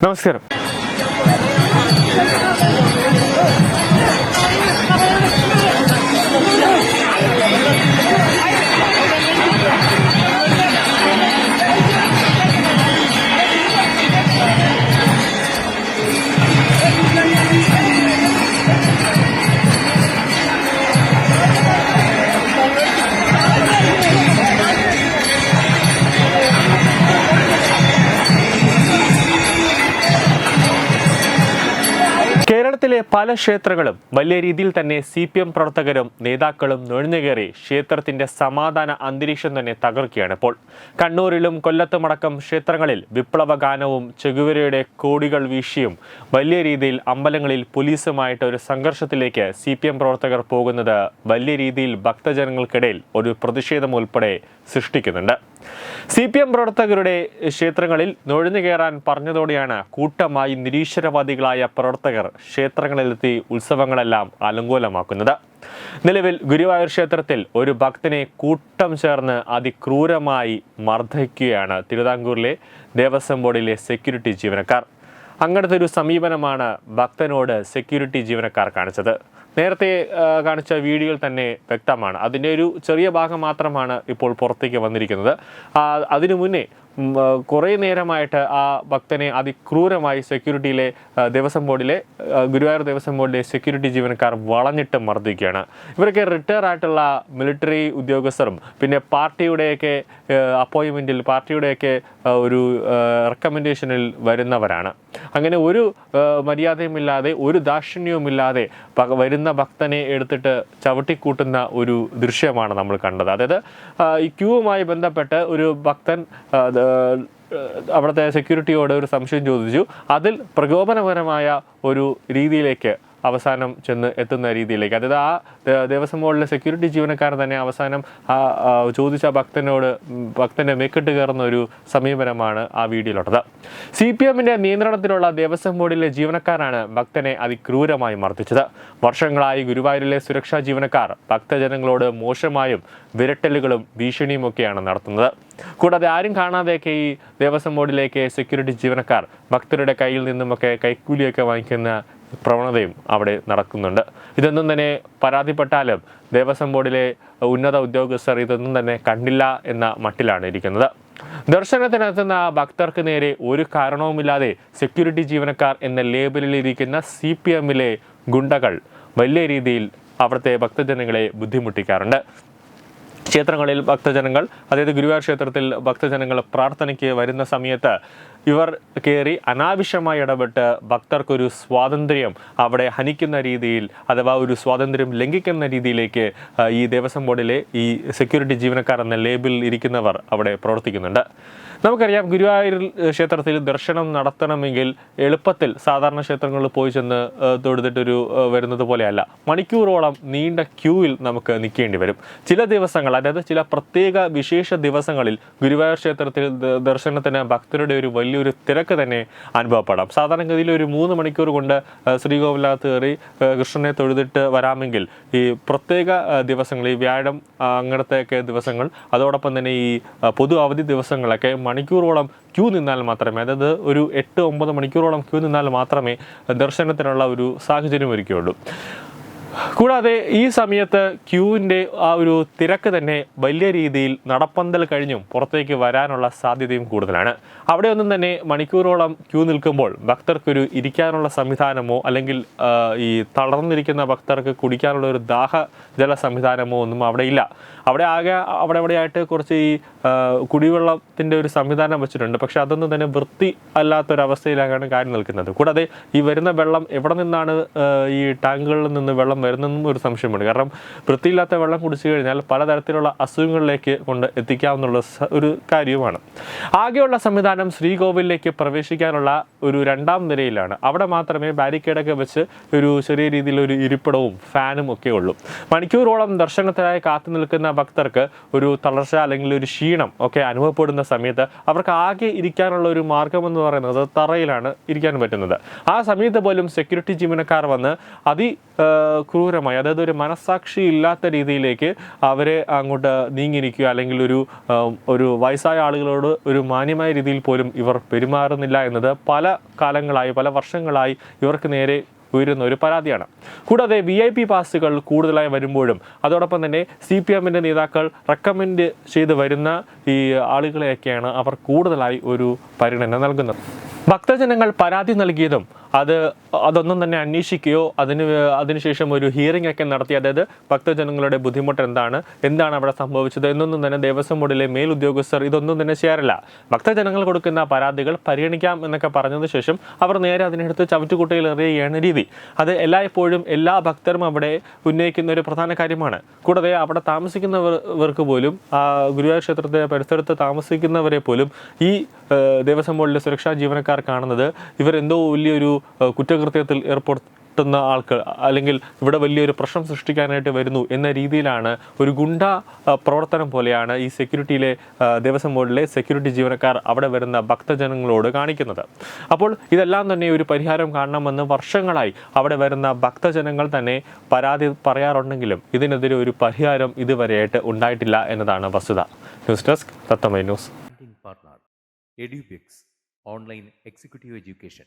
നമസ്കാരം കേരളത്തിലെ പല ക്ഷേത്രങ്ങളും വലിയ രീതിയിൽ തന്നെ സി പി എം പ്രവർത്തകരും നേതാക്കളും നുഴഞ്ഞുകയറി ക്ഷേത്രത്തിന്റെ സമാധാന അന്തരീക്ഷം തന്നെ തകർക്കുകയാണ് ഇപ്പോൾ. കണ്ണൂരിലും കൊല്ലത്തുമടക്കം ക്ഷേത്രങ്ങളിൽ വിപ്ലവ ഗാനവും ചെകുവരയുടെ കോടികൾ വീശിയും വലിയ രീതിയിൽ അമ്പലങ്ങളിൽ പോലീസുമായിട്ട് ഒരു സംഘർഷത്തിലേക്ക് സി പി എം പ്രവർത്തകർ പോകുന്നത് വലിയ രീതിയിൽ ഭക്തജനങ്ങൾക്കിടയിൽ ഒരു പ്രതിഷേധം ഉൾപ്പെടെ സൃഷ്ടിക്കുന്നുണ്ട്. സി പി എം പ്രവർത്തകരുടെ ക്ഷേത്രങ്ങളിൽ നുഴഞ്ഞു കയറാൻ പറഞ്ഞതോടെയാണ് കൂട്ടമായി നിരീശ്വരവാദികളായ പ്രവർത്തകർ ക്ഷേത്രങ്ങളിലെത്തി ഉത്സവങ്ങളെല്ലാം അലങ്കോലമാക്കുന്നത്. നിലവിൽ ഗുരുവായൂർ ക്ഷേത്രത്തിൽ ഒരു ഭക്തനെ കൂട്ടം ചേർന്ന് അതിക്രൂരമായി മർദ്ദിക്കുകയാണ് തിരുവിതാംകൂറിലെ ദേവസ്വം ബോർഡിലെ സെക്യൂരിറ്റി ജീവനക്കാർ. അങ്ങനത്തെ ഒരു സമീപനമാണ് ഭക്തനോട് സെക്യൂരിറ്റി ജീവനക്കാർ കാണിച്ചത്. നേരത്തെ കാണിച്ച വീഡിയോയിൽ തന്നെ വ്യക്തമാണ്. അതിന്റെ ഒരു ചെറിയ ഭാഗം മാത്രമാണ് ഇപ്പോൾ പുറത്തേക്ക് വന്നിരിക്കുന്നത്. അതിനു മുന്നേ കുറേ നേരമായിട്ട് ആ ഭക്തനെ അതിക്രൂരമായി സെക്യൂരിറ്റിയിലെ ദേവസ്വം ബോർഡിലെ ഗുരുവായൂർ ദേവസ്വം ബോർഡിലെ സെക്യൂരിറ്റി ജീവനക്കാർ വളഞ്ഞിട്ട് മർദ്ദിക്കുകയാണ്. ഇവരൊക്കെ റിട്ടയർ ആയിട്ടുള്ള മിലിറ്ററി ഉദ്യോഗസ്ഥരും പിന്നെ പാർട്ടിയുടെയൊക്കെ അപ്പോയിൻമെന്റിൽ പാർട്ടിയുടെയൊക്കെ ഒരു റെക്കമെൻഡേഷനിൽ വരുന്നവരാണ്. അങ്ങനെ ഒരു മര്യാദയുമില്ലാതെ ഒരു ദാക്ഷിണ്യവുമില്ലാതെ വരുന്ന ഭക്തനെ എടുത്തിട്ട് ചവിട്ടിക്കൂട്ടുന്ന ഒരു ദൃശ്യമാണ് നമ്മൾ കണ്ടത്. അതായത് ഈ ക്യൂവുമായി ബന്ധപ്പെട്ട് ഒരു ഭക്തൻ അവിടുത്തെ സെക്യൂരിറ്റിയോട് ഒരു സംശയം ചോദിച്ചു. അതിൽ പ്രകോപനപരമായ ഒരു രീതിയിലേക്ക് അവസാനം ചെന്ന് എത്തുന്ന രീതിയിലേക്ക്. അതായത് ആ ദേവസ്വം ബോർഡിലെ സെക്യൂരിറ്റി ജീവനക്കാരൻ തന്നെ അവസാനം ആ ചോദിച്ച ഭക്തനോട് ഭക്തനെ മേക്കിട്ട് കയറുന്ന ഒരു സമീപനമാണ് ആ വീഡിയോയിലുള്ളത്. സി പി എമ്മിന്റെ നിയന്ത്രണത്തിലുള്ള ദേവസ്വം ബോർഡിലെ ജീവനക്കാരാണ് ഭക്തനെ അതിക്രൂരമായി മർദ്ദിച്ചത്. വർഷങ്ങളായി ഗുരുവായൂരിലെ സുരക്ഷാ ജീവനക്കാർ ഭക്തജനങ്ങളോട് മോശമായും വിരട്ടലുകളും ഭീഷണിയും ഒക്കെയാണ് നടത്തുന്നത്. കൂടാതെ ആരും കാണാതെയൊക്കെ ഈ ദേവസ്വം ബോർഡിലേക്ക് സെക്യൂരിറ്റി ജീവനക്കാർ ഭക്തരുടെ കയ്യിൽ നിന്നുമൊക്കെ കൈക്കൂലിയൊക്കെ വാങ്ങിക്കുന്ന പ്രവണതയും അവിടെ നടക്കുന്നുണ്ട്. ഇതൊന്നും തന്നെ പരാതിപ്പെട്ടാലും ദേവസ്വം ബോർഡിലെ ഉന്നത ഉദ്യോഗസ്ഥർ ഇതൊന്നും തന്നെ കണ്ടില്ല എന്ന മട്ടിലാണ് ഇരിക്കുന്നത്. ദർശനത്തിനെത്തുന്ന ഭക്തർക്ക് നേരെ ഒരു കാരണവുമില്ലാതെ സെക്യൂരിറ്റി ജീവനക്കാർ എന്ന ലേബലിൽ ഇരിക്കുന്ന സി പി എമ്മിലെ ഗുണ്ടകൾ വലിയ രീതിയിൽ അവിടുത്തെ ഭക്തജനങ്ങളെ ബുദ്ധിമുട്ടിക്കാറുണ്ട്. ക്ഷേത്രങ്ങളിൽ ഭക്തജനങ്ങൾ അതായത് ഗുരുവായൂർ ക്ഷേത്രത്തിൽ ഭക്തജനങ്ങൾ പ്രാർത്ഥനയ്ക്ക് വരുന്ന സമയത്ത് ഇവർ കയറി അനാവശ്യമായി ഇടപെട്ട് ഭക്തർക്കൊരു സ്വാതന്ത്ര്യം അവിടെ ഹനിക്കുന്ന രീതിയിൽ അഥവാ ഒരു സ്വാതന്ത്ര്യം ലംഘിക്കുന്ന രീതിയിലേക്ക് ഈ ദേവസ്വം ബോർഡിലെ ഈ സെക്യൂരിറ്റി ജീവനക്കാർ എന്ന ലേബിളിൽ ഇരിക്കുന്നവർ അവിടെ പ്രവർത്തിക്കുന്നുണ്ട്. നമുക്കറിയാം ഗുരുവായൂർ ക്ഷേത്രത്തിൽ ദർശനം നടത്തണമെങ്കിൽ എളുപ്പത്തിൽ സാധാരണ ക്ഷേത്രങ്ങളിൽ പോയി ചെന്ന് തൊഴുതിട്ടൊരു വരുന്നത് പോലെയല്ല. മണിക്കൂറോളം നീണ്ട ക്യൂവിൽ നമുക്ക് നിൽക്കേണ്ടി വരും. ചില ദിവസങ്ങൾ അതായത് ചില പ്രത്യേക വിശേഷ ദിവസങ്ങളിൽ ഗുരുവായൂർ ക്ഷേത്രത്തിൽ ദർശനത്തിന് ഭക്തരുടെ ഒരു വലിയൊരു തിരക്ക് തന്നെ അനുഭവപ്പെടാം. സാധാരണഗതിയിൽ ഒരു മൂന്ന് മണിക്കൂർ കൊണ്ട് ശ്രീകോവിലകത്ത് കയറി കൃഷ്ണനെ തൊഴുതിട്ട് വരാമെങ്കിൽ ഈ പ്രത്യേക ദിവസങ്ങൾ ഈ വ്യാഴം അങ്ങനത്തെയൊക്കെ ദിവസങ്ങൾ അതോടൊപ്പം തന്നെ ഈ പൊതു അവധി ദിവസങ്ങളൊക്കെ മണിക്കൂറോളം ക്യൂ നിന്നാൽ മാത്രമേ അതായത് ഒരു എട്ട് ഒമ്പത് മണിക്കൂറോളം ക്യൂ നിന്നാൽ മാത്രമേ ദർശനത്തിനുള്ള ഒരു സാഹചര്യം ഒരുക്കുകയുള്ളൂ കൂടാതെ ഈ സമയത്ത് ക്യൂവിന്റെ ആ ഒരു തിരക്ക് തന്നെ വലിയ രീതിയിൽ നടപ്പന്തൽ കഴിഞ്ഞും പുറത്തേക്ക് വരാനുള്ള സാധ്യതയും കൂടുതലാണ്. അവിടെ ഒന്നും തന്നെ മണിക്കൂറോളം ക്യൂ നിൽക്കുമ്പോൾ ഭക്തർക്കൊരു ഇരിക്കാനുള്ള സംവിധാനമോ അല്ലെങ്കിൽ ഈ തളർന്നിരിക്കുന്ന ഭക്തർക്ക് കുടിക്കാനുള്ള ഒരു ദാഹ ജല സംവിധാനമോ ഒന്നും അവിടെ ഇല്ല. അവിടെ ആകെ അവിടെ അവിടെയായിട്ട് കുറച്ച് ഈ കുടിവെള്ളത്തിന്റെ ഒരു സംവിധാനം വെച്ചിട്ടുണ്ട്. പക്ഷേ അതൊന്നും തന്നെ വൃത്തി അല്ലാത്തൊരവസ്ഥയിലാണ് കാര്യം നിൽക്കുന്നത്. കൂടാതെ ഈ വരുന്ന വെള്ളം എവിടെ നിന്നാണ് ഈ ടാങ്കുകളിൽ നിന്ന് വെള്ളം വരുന്നതെന്നും ഒരു സംശയമുണ്ട്. കാരണം വൃത്തിയില്ലാത്ത വെള്ളം കുടിച്ചു കഴിഞ്ഞാൽ പലതരത്തിലുള്ള അസുഖങ്ങളിലേക്ക് കൊണ്ട് എത്തിക്കാവുന്നുള്ള ഒരു കാര്യവുമാണ്. ആകെയുള്ള സംവിധാനം ശ്രീകോവിലേക്ക് പ്രവേശിക്കാനുള്ള ഒരു രണ്ടാം നിലയിലാണ് അവിടെ മാത്രമേ ബാരിക്കേഡൊക്കെ വെച്ച് ഒരു ചെറിയ രീതിയിൽ ഒരു ഇരിപ്പിടവും ഫാനും ഒക്കെ ഉള്ളൂ. മണിക്കൂറോളം ദർശനത്തിനായി കാത്തു നിൽക്കുന്ന ഭക്തർക്ക് ഒരു തളർച്ച അല്ലെങ്കിൽ ഒരു ക്ഷീണം ഒക്കെ അനുഭവപ്പെടുന്ന സമയത്ത് അവർക്ക് ആകെ ഇരിക്കാനുള്ള ഒരു മാർഗം എന്ന് പറയുന്നത് തറയിലാണ് ഇരിക്കാൻ പറ്റുന്നത്. ആ സമയത്ത് പോലും സെക്യൂരിറ്റി ജീവനക്കാർ വന്ന് അതി ക്രൂരമായി അതായത് ഒരു മനസ്സാക്ഷി ഇല്ലാത്ത രീതിയിലേക്ക് അവരെ അങ്ങോട്ട് നീങ്ങിയിരിക്കുക അല്ലെങ്കിൽ ഒരു ഒരു വയസ്സായ ആളുകളോട് ഒരു മാന്യമായ രീതിയിൽ പോലും ഇവർ പെരുമാറുന്നില്ല എന്നത് പല കാലങ്ങളായി പല വർഷങ്ങളായി ഇവർക്ക് നേരെ ഉയരുന്ന ഒരു പരാതിയാണ്. കൂടാതെ വി ഐ പി പാസുകൾ കൂടുതലായി വരുമ്പോഴും അതോടൊപ്പം തന്നെ സി പി എമ്മിന്റെ നേതാക്കൾ റെക്കമെൻഡ് ചെയ്ത് വരുന്ന ഈ ആളുകളെയൊക്കെയാണ് അവർ കൂടുതലായി ഒരു പരിഗണന നൽകുന്നത്. ഭക്തജനങ്ങൾ പരാതി നൽകിയതും അത് അതൊന്നും തന്നെ അന്വേഷിക്കുകയോ അതിന് അതിനുശേഷം ഒരു ഹിയറിംഗ് ഒക്കെ നടത്തി അതായത് ഭക്തജനങ്ങളുടെ ബുദ്ധിമുട്ട് എന്താണ് എന്താണ് അവിടെ സംഭവിച്ചത് എന്നൊന്നും തന്നെ ദേവസ്വം ബോർഡിലെ മേലുദ്യോഗസ്ഥർ ഇതൊന്നും തന്നെ ചെയ്യാറില്ല. ഭക്തജനങ്ങൾ കൊടുക്കുന്ന പരാതികൾ പരിഗണിക്കാം എന്നൊക്കെ പറഞ്ഞതിന് ശേഷം അവർ നേരെ അതിനെടുത്ത് ചവിറ്റുകുട്ടയിൽ എറിയുകയാണ് രീതി. അത് എല്ലായ്പ്പോഴും എല്ലാ ഭക്തരും അവിടെ ഉന്നയിക്കുന്ന ഒരു പ്രധാന കാര്യമാണ്. കൂടാതെ അവിടെ താമസിക്കുന്നവർക്ക് പോലും ആ ഗുരുവായൂർ ക്ഷേത്രത്തെ പരിസരത്ത് താമസിക്കുന്നവരെ പോലും ഈ ദേവസ്വം ബോർഡിലെ സുരക്ഷാ ജീവനക്കാർ കാണുന്നത് ഇവരെന്തോ വലിയൊരു കുറ്റകൃത്യത്തിൽ ഏർപ്പെടുത്തുന്ന ആൾക്ക് അല്ലെങ്കിൽ ഇവിടെ വലിയൊരു പ്രശ്നം സൃഷ്ടിക്കാനായിട്ട് വരുന്നു എന്ന രീതിയിലാണ് ഒരു ഗുണ്ട പ്രവർത്തനം പോലെയാണ് ഈ സെക്യൂരിറ്റിയിലെ ദിവസം ദേവസ്വം ബോർഡിലെ സെക്യൂരിറ്റി ജീവനക്കാർ അവിടെ വരുന്ന ഭക്തജനങ്ങളോട് കാണിക്കുന്നത്. അപ്പോൾ ഇതെല്ലാം തന്നെ ഒരു പരിഹാരം കാണണമെന്ന് വർഷങ്ങളായി അവിടെ വരുന്ന ഭക്തജനങ്ങൾ തന്നെ പരാതി പറയാറുണ്ടെങ്കിലും ഇതിനെതിരെ ഒരു പരിഹാരം ഇതുവരെയായിട്ട് ഉണ്ടായിട്ടില്ല എന്നതാണ് വസ്തുത. News desk തത്തമൈ news. Branding online executive education